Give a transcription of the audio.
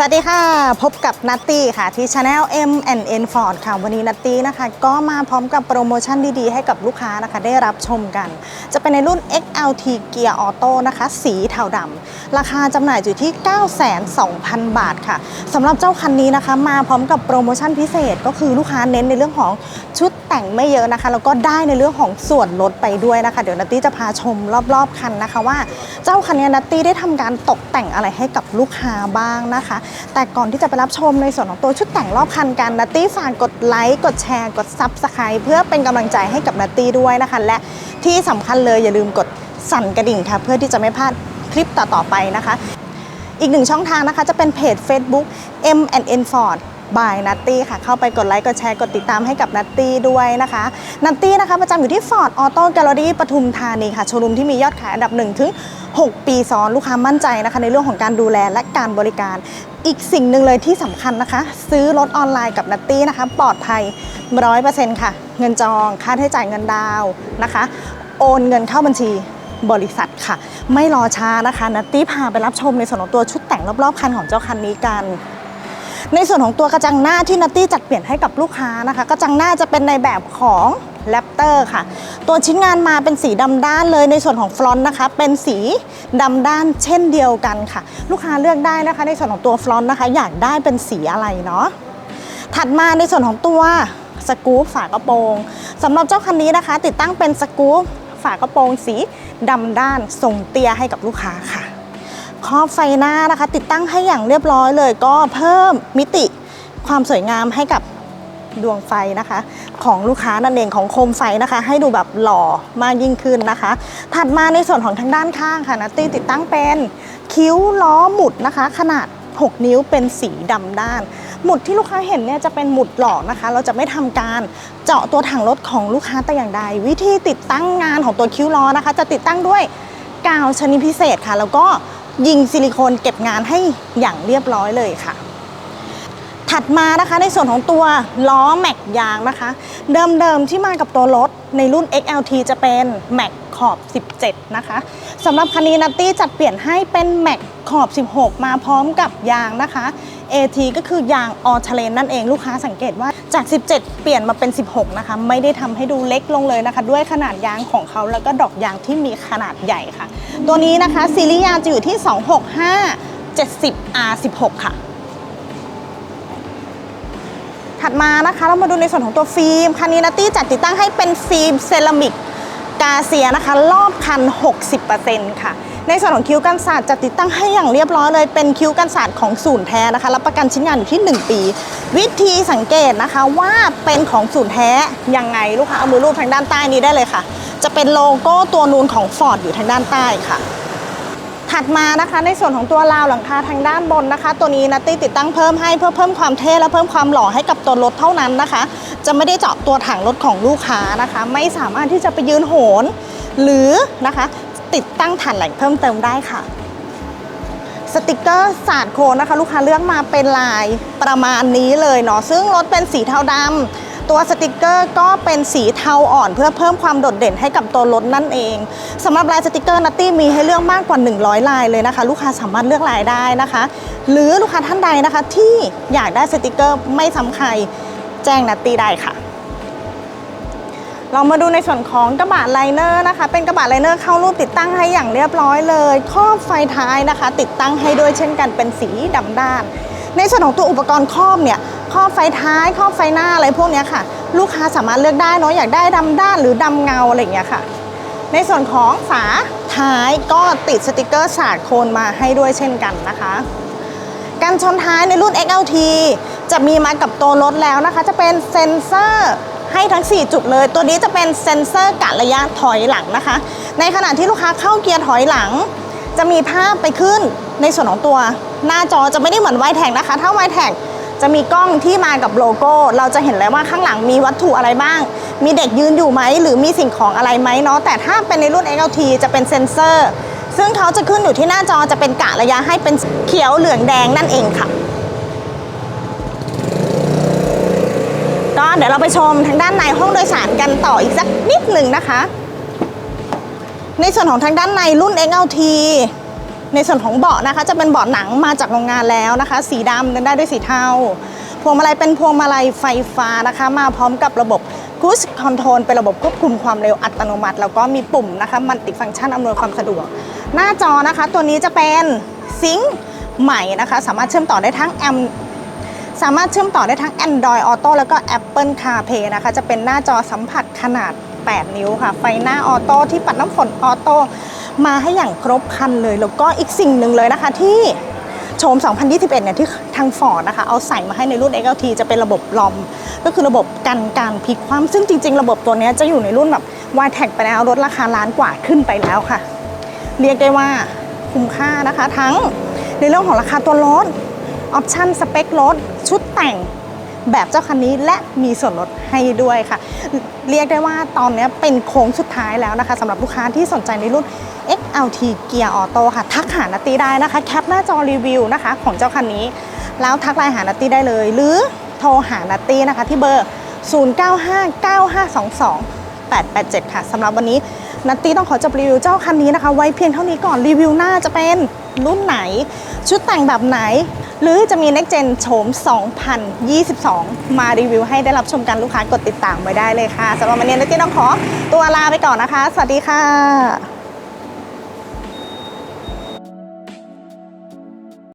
สวัสดีค่ะ พบกับนัตตี้ค่ะที่ Channel M N Ford ค่ะ วันนี้นัตตี้นะคะ ก็มาพร้อมกับโปรโมชั่นดีๆ ให้กับลูกค้านะคะ ได้รับชมกัน จะเป็นในรุ่น XLT Gear Auto นะคะ สีเทาดำราคาจำหน่ายอยู่ที่ 92,000 บาทค่ะสำหรับเจ้าคันนี้นะคะ มาพร้อมกับโปรโมชั่นพิเศษก็คือลูกค้าเน้นในเรื่องของชุดแต่งไม่เยอะนะคะ แล้วก็ได้ในเรื่องของส่วนลดไปด้วยนะคะ เดี๋ยวนัตตี้จะพาชมรอบๆคันนะคะ ว่าเจ้าคันนี้นัตตี้ได้ทำการตกแต่งอะไรให้กับลูกค้าบ้างนะคะแต่ก่อนที่จะไปรับชมในส่วนของตัวชุดแต่งรอบคันกันนัตตี้ฝากกดไลค์ กดแชร์ กดซับสไครต์เพื่อเป็นกำลังใจให้กับนัตตี้ด้วยนะคะ และที่สำคัญเลยอย่าลืมกดสั่นกระดิ่งค่ะ เพื่อที่จะไม่พลาดคลิปต่อๆไปนะคะ อีกหนึ่งช่องทางนะคะจะเป็นเพจ Facebook M N Ford by นัตตี้ค่ะ เข้าไปกดไลค์ กดแชร์ กดติดตามให้กับนัตตี้ด้วยนะคะ นัตตี้นะคะ ประจำอยู่ที่ Ford Auto Gallery ปทุมธานีค่ะ โชว์รูมที่มียอดขายอันดับ1ถึง 6 ปีซ้อนลูกค้ามั่นใจนะคะ ในเรื่องของการดูแลและการบริการ อีกสิ่งหนึ่งเลยที่สำคัญนะคะ ซื้อรถออนไลน์กับนัตตี้นะคะ ปลอดภัย 100%ค่ะ เงินจอง ค่าใช้จ่ายเงินดาวน์นะคะ โอนเงินเข้าบัญชีบริษัทค่ะ ไม่รอช้านะคะนัตตี้พาไปรับชมในส่วนของตัวชุดแต่งรอบๆคันของเจ้าคันนี้กัน ในส่วนของตัวกระจังหน้าที่นัตตี้จัดเปลี่ยนให้กับลูกค้านะคะ กระจังหน้าจะเป็นในแบบของแรปเตอร์ค่ะ ตัวชิ้นงานมาเป็นสีดำด้านเลยในส่วนของฟรอนต์นะคะ เป็นสีดำด้านเช่นเดียวกันค่ะ ลูกค้าเลือกได้นะคะ ในส่วนของตัวฟรอนต์นะคะ อยากได้เป็นสีอะไรเนาะถัดมาในส่วนของตัวสกู๊ปฝากระโปรงสำหรับเจ้าคันนี้นะคะ ติดตั้งเป็นสกู๊ปฝากระโปรงสีดำด้านทรงเตี้ยให้กับลูกค้าค่ะ ครอบไฟหน้านะคะ ติดตั้งให้อย่างเรียบร้อยเลย ก็เพิ่มมิติความสวยงามให้กับดวงไฟนะคะ ของลูกค้านั่นเองของโคมไฟนะคะ ให้ดูแบบหล่อมากยิ่งขึ้นนะคะ ถัดมาในส่วนของทางด้านข้างค่ะนัตตี้ติดตั้งเป็นคิ้วล้อหมุดนะคะ ขนาด 6 นิ้วเป็นสีดำด้าน หมุดที่ลูกค้าเห็นเนี่ยจะเป็นหมุดหลอกนะคะ เราจะไม่ทำการเจาะตัวถังรถของลูกค้าแต่อย่างใด วิธีติดตั้งงานของตัวคิ้วล้อนะคะ จะติดตั้งด้วยกาวชนิดพิเศษค่ะ แล้วก็ ยิงซิลิโคนเก็บงานให้อย่างเรียบร้อยเลยค่ะ ถัดมานะคะในส่วนของตัวล้อแม็กยางนะคะ เดิมๆที่มากับตัวรถในรุ่น XLT จะเป็นแม็กขอบ 17 นะคะสำหรับคันนี้นัตตี้จัดเปลี่ยนให้เป็นแม็ก ขอบ 16 มาพร้อมกับยางนะคะ AT ก็คือยางออทเลนนั่นเองลูกค้าสังเกตว่าจาก 17 เปลี่ยนมาเป็น 16 นะคะ ไม่ได้ทำให้ดูเล็กลงเลยนะคะ ด้วยขนาดยางของเขาแล้วก็ดอกยางที่มีขนาดใหญ่ค่ะ ตัวนี้นะคะซีรีส์ยางจะอยู่ที่ 265 70 R16 ค่ะถัดมานะคะเรามาดูในส่วนของตัวฟิล์มคันนี้นัตตี้จัดติดตั้งให้เป็นฟิล์มเซรามิกกาเซียนะคะ รอบคัน 60%ค่ะ ในส่วนของคิ้วกันศาสตร์จะติดตั้งให้อย่างเรียบร้อยเลย เป็นคิ้วกันศาสตร์ของศูนย์แท้นะคะ รับประกันชิ้นงานอยู่ที่ 1 ปี วิธีสังเกตนะคะว่าเป็นของศูนย์แท้ยังไงลูกค้าเอามือรูปทางด้านใต้นี้ได้เลยค่ะ จะเป็นโลโก้ตัวนูนของ Ford อยู่ทางด้านใต้ค่ะถัดมานะคะในส่วนของตัวราวหลังคาทางด้านบนนะคะ ตัวนี้นัตตี้ติดตั้งเพิ่มให้เพื่อเพิ่มความเท่และเพิ่มความหล่อให้กับตัวรถเท่านั้นนะคะ จะไม่ได้เจาะตัวถังรถของลูกค้านะคะ ไม่สามารถที่จะไปยืนโหน หรือนะคะ ติดตั้งฐานแหล่งเพิ่มเติมได้ค่ะ สติกเกอร์สาดโคนนะคะ ลูกค้าเลือกมาเป็นลายประมาณนี้เลยเนาะซึ่งรถเป็นสีเทาดำตัวสติกเกอร์ก็เป็นสีเทาอ่อนเพื่อเพิ่มความโดดเด่นให้กับตัวรถนั่นเองสำหรับลายสติกเกอร์นัตตี้มีให้เลือกมากกว่า 100 ลายเลยนะคะ ลูกค้าสามารถเลือกลายได้นะคะ หรือลูกค้าท่านใดนะคะที่อยากได้สติกเกอร์ไม่ซ้ำใครแจ้งนัตตี้ได้ค่ะ เรามาดูในส่วนของกระบะไลเนอร์นะคะ เป็นกระบะไลเนอร์เข้ารูปติดตั้งให้อย่างเรียบร้อยเลยครอบไฟท้ายนะคะ ติดตั้งให้ด้วยเช่นกันเป็นสีดำด้าน ในส่วนของตัวอุปกรณ์ครอบเนี่ยครอบไฟท้ายครอบไฟหน้าอะไรพวกนี้ค่ะ ลูกค้าสามารถเลือกได้เนาะอยากได้ดำด้านหรือดำเงาอะไรอย่างเงี้ยค่ะ ในส่วนของฝาท้ายก็ติดสติกเกอร์สาดโคนมาให้ด้วยเช่นกันนะคะกันชนท้ายในรุ่น XLT จะมีมากับตัวรถแล้วนะคะ จะเป็นเซ็นเซอร์ ให้ทั้ง 4 จุดเลย ตัวนี้จะเป็นเซ็นเซอร์กะระยะถอยหลังนะคะ ในขณะที่ลูกค้าเข้าเกียร์ถอยหลัง จะมีภาพไปขึ้นในส่วนของตัว หน้าจอจะไม่ได้เหมือนไวแท็กนะคะ ถ้าไวแท็กจะมีกล้องที่มากับโลโก้ เราจะเห็นเลยว่าข้างหลังมีวัตถุอะไรบ้าง มีเด็กยืนอยู่ไหม หรือมีสิ่งของอะไรไหมเนาะ แต่ถ้าเป็นในรุ่น XLT จะเป็นเซ็นเซอร์ ซึ่งเขาจะขึ้นอยู่ที่หน้าจอจะเป็นกะระยะให้เป็นเขียวเหลืองแดงนั่นเองค่ะ เดี๋ยวเราไปชมทางด้านในห้องโดยสารกันต่ออีกสักนิดหนึ่งนะคะ ในส่วนของทางด้านในรุ่น XLT ในส่วนของเบาะนะคะ จะเป็นเบาะหนังมาจากโรงงานแล้วนะคะ สีดำเดินได้ด้วยสีเทาพวงมาลัยเป็นพวงมาลัยไฟฟ้านะคะ มาพร้อมกับระบบ Cruise Control เป็นระบบควบคุมความเร็วอัตโนมัติ แล้วก็มีปุ่มนะคะมันติฟังก์ชันอำนวยความสะดวก หน้าจอนะคะ ตัวนี้จะเป็นซิงค์ใหม่นะคะ สามารถเชื่อมต่อได้ทั้งแอม สามารถเชื่อมต่อได้ทั้ง Android Auto แล้วก็ Apple CarPlay นะคะ จะเป็นหน้าจอสัมผัสขนาด 8 นิ้วค่ะ ไฟหน้าออโต้ที่ปัดน้ำฝนออโต้มาให้อย่างครบครันเลย แล้วก็อีกสิ่งหนึ่งเลยนะคะที่โฉม 2021 เนี่ยที่ทางฟอร์ดนะคะ เอาใส่มาให้ในรุ่น XLT จะเป็นระบบลอม ก็คือระบบกันการพลิกคว่ำซึ่งจริง ๆ ระบบตัวนี้จะอยู่ในรุ่นแบบ y t e c ไปแล้วลดราคาล้านกว่าขึ้นไปแล้วค่ะ เรียกได้ว่าคุ้มค่านะคะ ทั้งในเรื่องของราคาตัวรถ ออปชั่นสเปครถ ชุดแต่งแบบเจ้าคันนี้และมีส่วนลดให้ด้วยค่ะ เรียกได้ว่าตอนนี้เป็นโค้งสุดท้ายแล้วนะคะสำหรับลูกค้าที่สนใจในรุ่น XLT Gear Auto ค่ะ ทักหานาตีได้นะคะ แคปหน้าจอรีวิวนะคะ ของเจ้าคันนี้ แล้วทักไลน์หานาตีได้เลย หรือโทรหานาตีนะคะ ที่เบอร์ 0959522887 ค่ะสำหรับวันนี้นัตตี้ต้องขอจบรีวิวเจ้าคันนี้นะคะ ไว้เพียงเท่านี้ก่อนรีวิวหน้าจะเป็นรุ่นไหน ชุดแต่งแบบไหน หรือจะมี Next Gen โฉม 2022 มารีวิวให้ได้รับชมกันลูกค้ากดติดตามไว้ได้เลยค่ะสำหรับวันนี้นักที่ต้องขอตัวลาไปก่อนนะคะ สวัสดีค่ะ